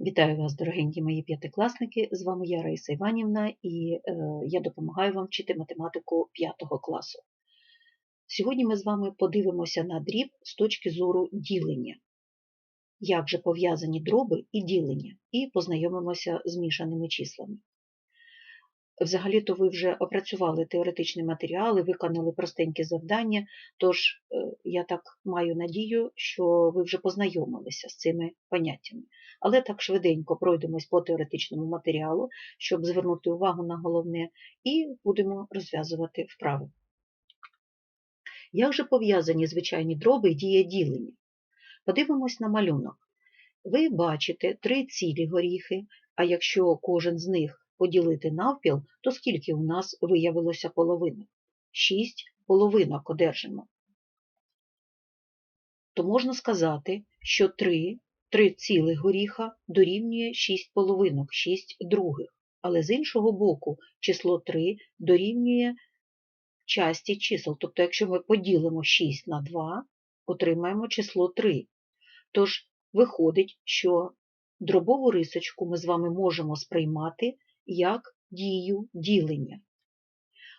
Вітаю вас, дорогенькі мої п'ятикласники! З вами я Раїса Іванівна і е, я допомагаю вам вчити математику 5 класу. Сьогодні ми з вами подивимося на дріб з точки зору ділення. Як же пов'язані дроби і ділення, і познайомимося з мішаними числами. Взагалі-то ви вже опрацювали теоретичні матеріали, виконали простенькі завдання, тож е, я так маю надію, що ви вже познайомилися з цими поняттями. Але так швиденько пройдемось по теоретичному матеріалу, щоб звернути увагу на головне, і будемо розв'язувати вправи. Як же пов'язані звичайні дроби і дія? Подивимось на малюнок. Ви бачите три цілі горіхи, а якщо кожен з них поділити навпіл, то скільки у нас виявилося половинок? Шість половинок одержимо. То можна сказати, що 3, 3 цілих горіха дорівнює 6 половинок, 6 других. Але з іншого боку, число 3 дорівнює часті чисел. Тобто, якщо ми поділимо 6 на 2, отримаємо число 3. Тож, виходить, що дробову рисочку ми з вами можемо сприймати як дію ділення.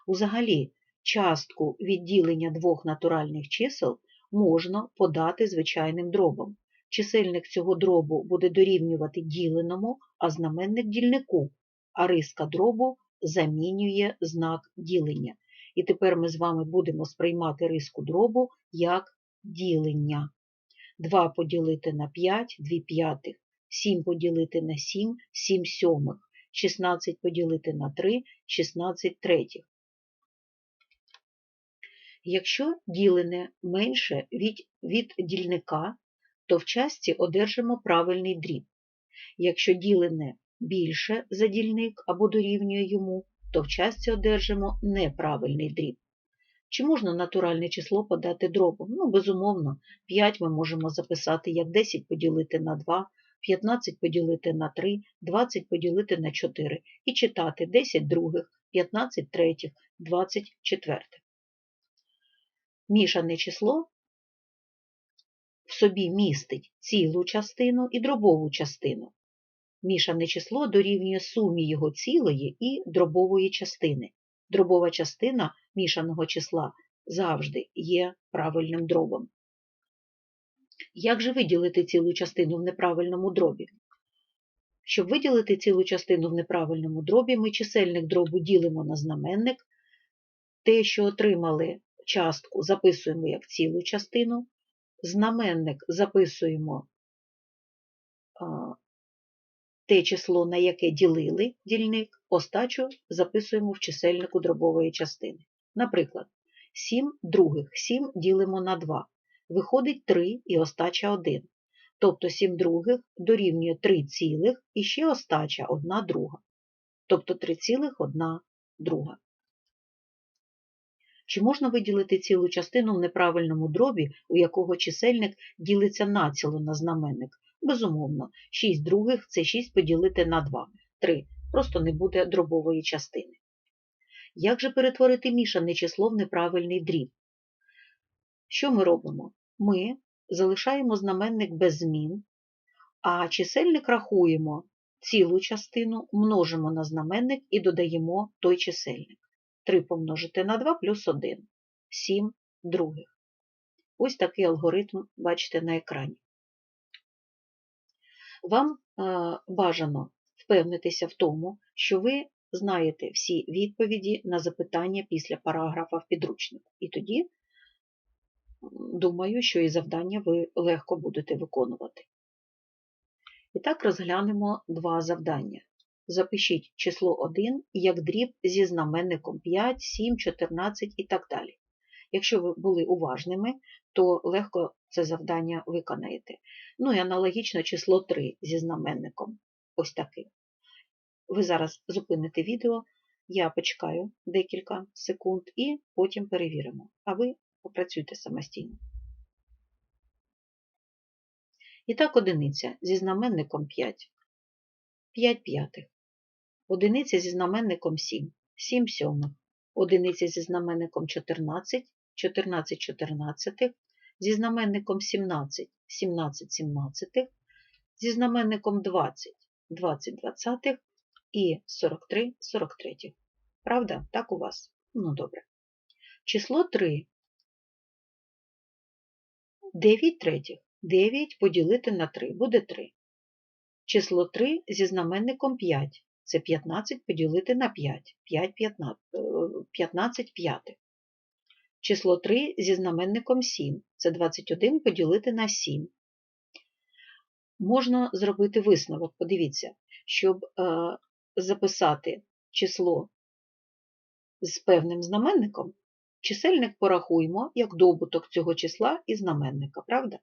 Узагалі, частку відділення двох натуральних чисел можна подати звичайним дробом. Чисельник цього дробу буде дорівнювати діленому, а знаменник дільнику, а риска дробу замінює знак ділення. І тепер ми з вами будемо сприймати риску дробу як ділення. 2 поділити на 5 2 п'ятих, 7 поділити на 7 7 сьомих. 16 поділити на 3 16 третіх. Якщо ділене менше від, від дільника, то в часті одержимо правильний дріб. Якщо ділене більше за дільник або дорівнює йому, то в часті одержимо неправильний дріб. Чи можна натуральне число подати дробом? Ну, безумовно, 5 ми можемо записати як 10 поділити на 2, 15 поділити на 3, 20 поділити на 4 і читати 10 других, 15 третіх, 20 четвертих. Мішане число в собі містить цілу частину і дробову частину. Мішане число дорівнює сумі його цілої і дробової частини. Дробова частина мішаного числа завжди є правильним дробом. Як же виділити цілу частину в неправильному дробі? Щоб виділити цілу частину в неправильному дробі, ми чисельник дробу ділимо на знаменник. Те, що отримали частку, записуємо як цілу частину, знаменник записуємо те число, на яке ділили дільник, остачу записуємо в чисельнику дробової частини. Наприклад, 7 других 7 ділимо на 2 виходить 3 і остача 1. Тобто 7 других дорівнює 3 цілих і ще остача 1 друга. Тобто 3 цілих 1 друга. Чи можна виділити цілу частину в неправильному дробі, у якого чисельник ділиться націло на знаменник? Безумовно, 6 других це 6 поділити на 2. 3. Просто не буде дробової частини. Як же перетворити мішане число в неправильний дріб? Що ми робимо? Ми залишаємо знаменник без змін, а чисельник рахуємо цілу частину, множимо на знаменник і додаємо той чисельник. 3 помножити на 2 плюс 1 7 других. Ось такий алгоритм бачите на екрані. Вам е, бажано впевнитися в тому, що ви знаєте всі відповіді на запитання після параграфа в підручнику. І тоді думаю, що і завдання ви легко будете виконувати. І так розглянемо два завдання. Запишіть число 1 як дріб зі знаменником 5, 7, 14 і так далі. Якщо ви були уважними, то легко це завдання виконаєте. Ну і аналогічно число 3 зі знаменником. Ось таким. Ви зараз зупините відео, я почекаю декілька секунд і потім перевіримо. А ви попрацюйте самостійно. І так, одиниця зі знаменником 5, 5 п'ятих, одиниця зі знаменником 7, 7 сьомих, одиниця зі знаменником 14, 14 чотирнадцятих, зі знаменником 17, 17 сімнадцятих, зі знаменником 20, 20 двадцятих і 43 43. Правда? Так у вас? Ну, добре. Число 3. 9 третіх. 9 поділити на 3 буде 3. Число 3 зі знаменником 5. Це 15 поділити на 5. 5 15, 15 п'ятих. Число 3 зі знаменником 7. Це 21 поділити на 7. Можна зробити висновок, подивіться, щоб е, записати число з певним знаменником, чисельник порахуємо як добуток цього числа і знаменника, правда?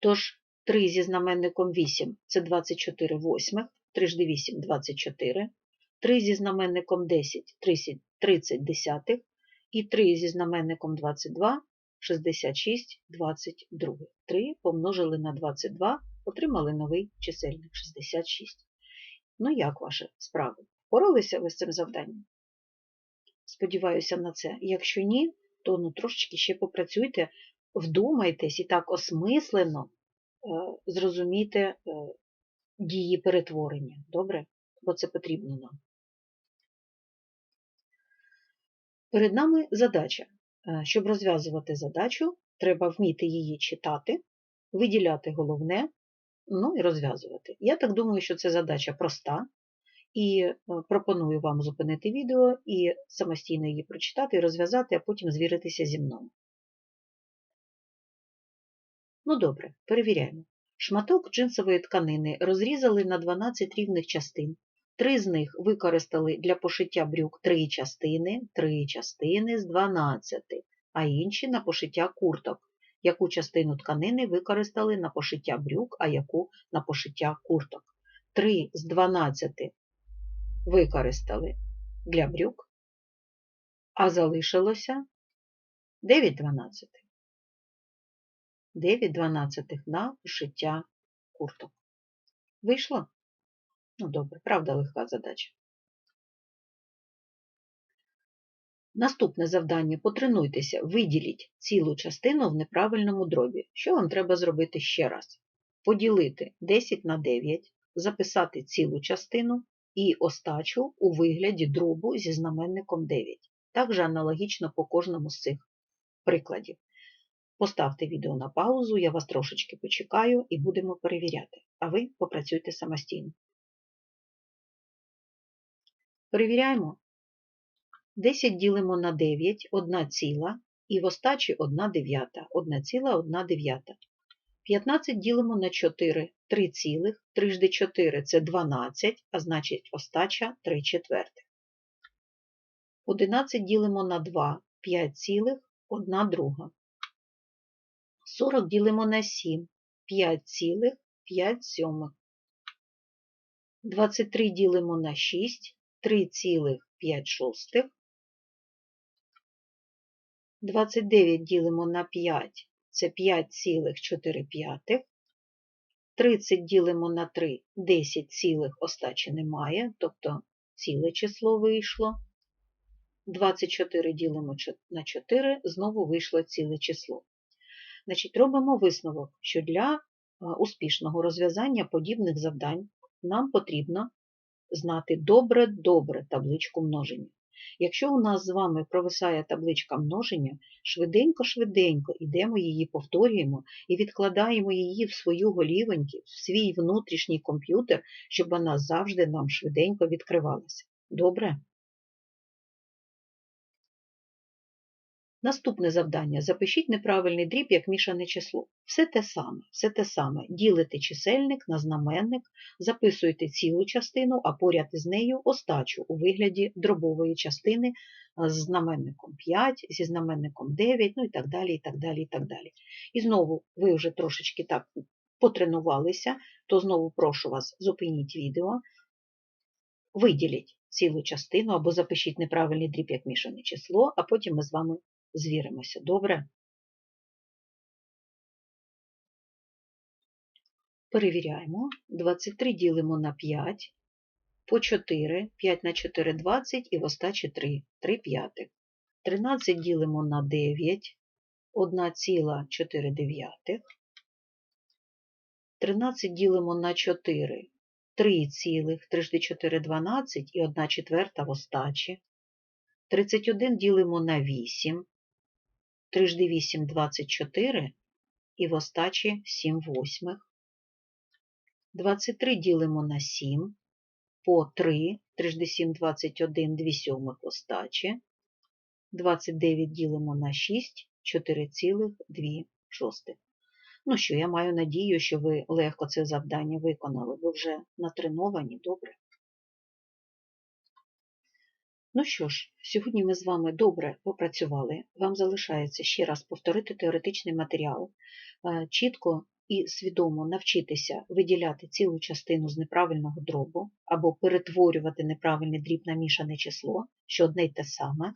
Тож, 3 зі знаменником 8 це 24 восьмих, 3 жди 8 – 24, 3 зі знаменником 10 – 30 десятих, і 3 зі знаменником 22 – 66 22. 3 помножили на 22, отримали новий чисельник 66. Ну, як ваші справи? Впоралися ви з цим завданням? Сподіваюся на це. Якщо ні, то ну, трошечки ще попрацюйте, вдумайтесь і так осмислено е, зрозумійте е, дії перетворення. Добре? Бо це потрібно нам. Перед нами задача. Е, щоб розв'язувати задачу, треба вміти її читати, виділяти головне, ну і розв'язувати. Я так думаю, що це задача проста, і е, пропоную вам зупинити відео і самостійно її прочитати розв'язати, а потім звіритися зі мною. Ну добре, перевіряємо. Шматок джинсової тканини розрізали на 12 рівних частин. Три з них використали для пошиття брюк три частини, три частини з 12, а інші на пошиття курток. Яку частину тканини використали на пошиття брюк, а яку на пошиття курток. 3 з 12 використали для брюк, а залишилося 9 дванадцятих. 9 дванадцятих на пошиття курток. Вийшло? Ну, добре, правда, легка задача. Наступне завдання потренуйтеся, виділіть цілу частину в неправильному дробі. Що вам треба зробити ще раз? Поділити 10 на 9, записати цілу частину і остачу у вигляді дробу зі знаменником 9. Також аналогічно по кожному з цих прикладів. Поставте відео на паузу, я вас трошечки почекаю і будемо перевіряти, а ви попрацюйте самостійно. Перевіряємо. 10 ділимо на 9, 1 ціла, і в остачі 1 дев'ята, 1 ціла, 1 дев'ята. 15 ділимо на 4, 3 цілих, 3 жди 4 це 12, а значить остача 3 четвертих. 11 ділимо на 2, 5 цілих, 1 друга. 40 ділимо на 7, 5 цілих, 5 сьомих. 23 ділимо на 6, 3,5 шостих. 29 ділимо на 5, це 5,4 30 ділимо на 3, 10 цілих остачі немає, тобто ціле число вийшло. 24 ділимо на 4, знову вийшло ціле число. Значить, робимо висновок, що для успішного розв'язання подібних завдань нам потрібно знати добре-добре табличку множення. Якщо у нас з вами провисає табличка множення, швиденько-швиденько йдемо її, повторюємо і відкладаємо її в свою голівеньку, в свій внутрішній комп'ютер, щоб вона завжди нам швиденько відкривалася. Добре? Наступне завдання. Запишіть неправильний дріб як мішане число. Все те саме, все те саме. Ділите чисельник на знаменник, записуєте цілу частину, а поряд із нею остачу у вигляді дробової частини з знаменником 5, зі знаменником 9, ну і так далі. І так далі, і так далі. І знову ви вже трошечки так потренувалися, то знову прошу вас, зупиніть відео, виділіть цілу частину або запишіть неправильний дріб як мішане число, а потім ми з вами звіримося, добре? Перевіряємо. 23 ділимо на 5, по 4, 5 на 4 – 20 і в остачі 3, 3 п'ятих. 13 ділимо на 9, 1,4 дев'ятих. 13 ділимо на 4. 3 цілих, 3 жди 4 – 12 і 1 четверта в остачі. 31 ділимо на 8. 3 жди 8 – 24 і в остачі 7 восьмих. 23 ділимо на 7. По 3. 3 жди 7 – 21, 2 сьомих в остачі. 29 ділимо на 6, 4,2 шостих. Ну що, я маю надію, що ви легко це завдання виконали. Ви вже натреновані, добре. Ну що ж, сьогодні ми з вами добре попрацювали. Вам залишається ще раз повторити теоретичний матеріал, е, чітко і свідомо навчитися виділяти цілу частину з неправильного дробу або перетворювати неправильний дріб на мішане число, що одне й те саме.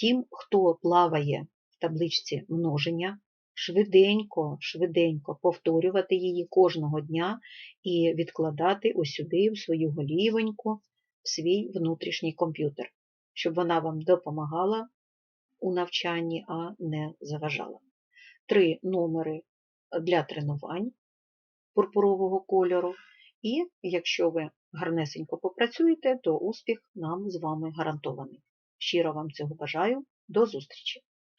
Тим, хто плаває в табличці множення, швиденько, швиденько повторювати її кожного дня і відкладати ось сюди, в свою голівоньку, свій внутрішній комп'ютер, щоб вона вам допомагала у навчанні, а не заважала. Три номери для тренувань пурпурового кольору. І якщо ви гарнесенько попрацюєте, то успіх нам з вами гарантований. Щиро вам цього бажаю. До зустрічі!